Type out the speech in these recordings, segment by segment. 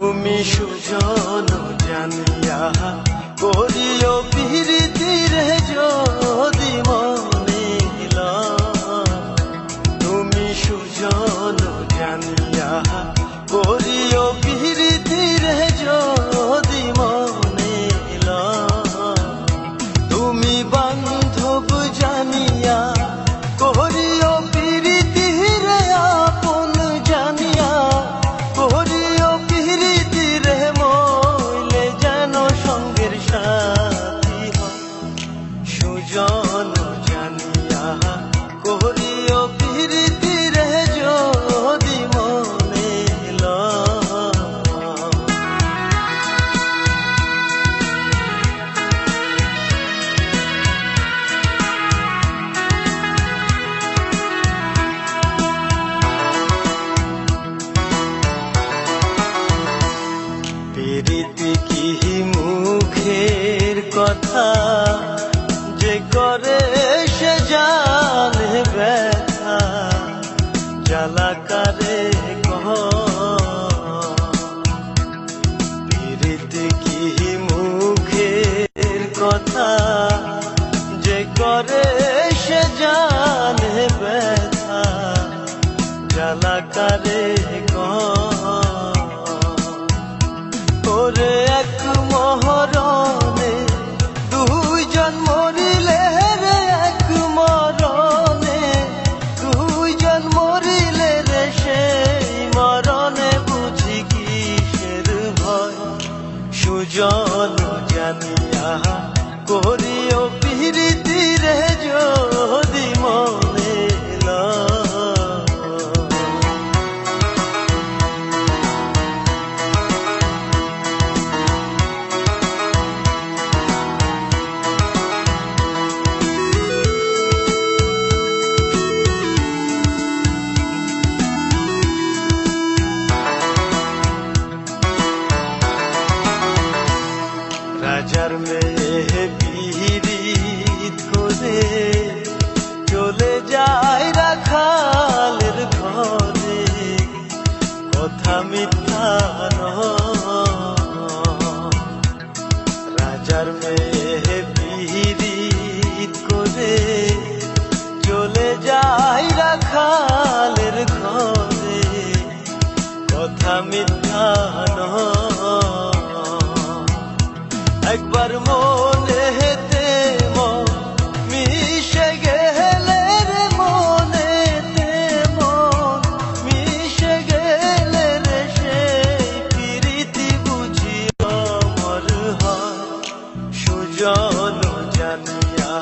তুমি সুজন জানিয়া করিও পিরিতি রে যদি মনে তুমি সুজন জানিয়া করিও পিরিতি রে যদি মনে তুমি বান্ধব জানিয়া কথা যে করে সে জানে ব্যথা জ্বালাকারে কহ মিথ্যা রাজার মেয়ে বিহিরিত করে চলে যাই রাখালের ঘরে কথা মিথ্যা জন জানিয়া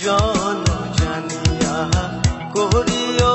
জন জানিয়া করিও